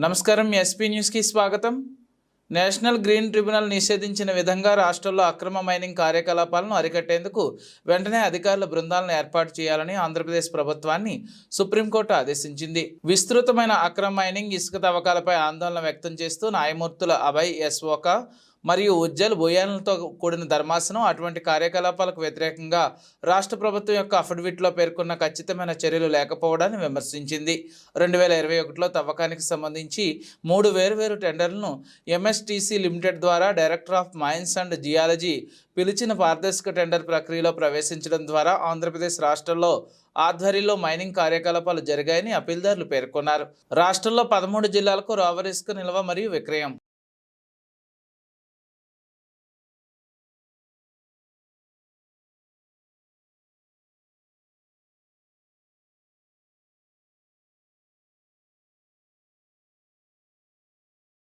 నమస్కారం ఎస్పీ న్యూస్కి స్వాగతం. నేషనల్ గ్రీన్ ట్రిబ్యునల్ నిషేధించిన విధంగా రాష్ట్రంలో అక్రమ మైనింగ్ కార్యకలాపాలను అరికట్టేందుకు వెంటనే అధికారుల బృందాలను ఏర్పాటు చేయాలని ఆంధ్రప్రదేశ్ ప్రభుత్వాన్ని సుప్రీంకోర్టు ఆదేశించింది. విస్తృతమైన అక్రమ మైనింగ్ ఇసుక తవ్వకాలపై ఆందోళన వ్యక్తం చేస్తూ న్యాయమూర్తుల అభయ్ ఎస్ఓక మరియు ఉజ్జల్ భూయాలతో కూడిన ధర్మాసనం అటువంటి కార్యకలాపాలకు వ్యతిరేకంగా రాష్ట్ర ప్రభుత్వం యొక్క అఫిడవిట్లో పేర్కొన్న ఖచ్చితమైన చర్యలు లేకపోవడాన్ని విమర్శించింది. రెండు వేల ఇరవై ఒకటిలో తవ్వకానికి సంబంధించి మూడు వేర్వేరు టెండర్లను ఎంఎస్టీసీ లిమిటెడ్ ద్వారా director of mines and geology పిలిచిన పారదర్శక టెండర్ ప్రక్రియలో ప్రవేశించడం ద్వారా ఆంధ్రప్రదేశ్ రాష్ట్రంలో ఆధ్వర్యంలో మైనింగ్ కార్యకలాపాలు జరిగాయని అపీల్దారులు పేర్కొన్నారు. రాష్ట్రంలో పదమూడు జిల్లాలకు రావరిస్క్ నిల్వ మరియు విక్రయం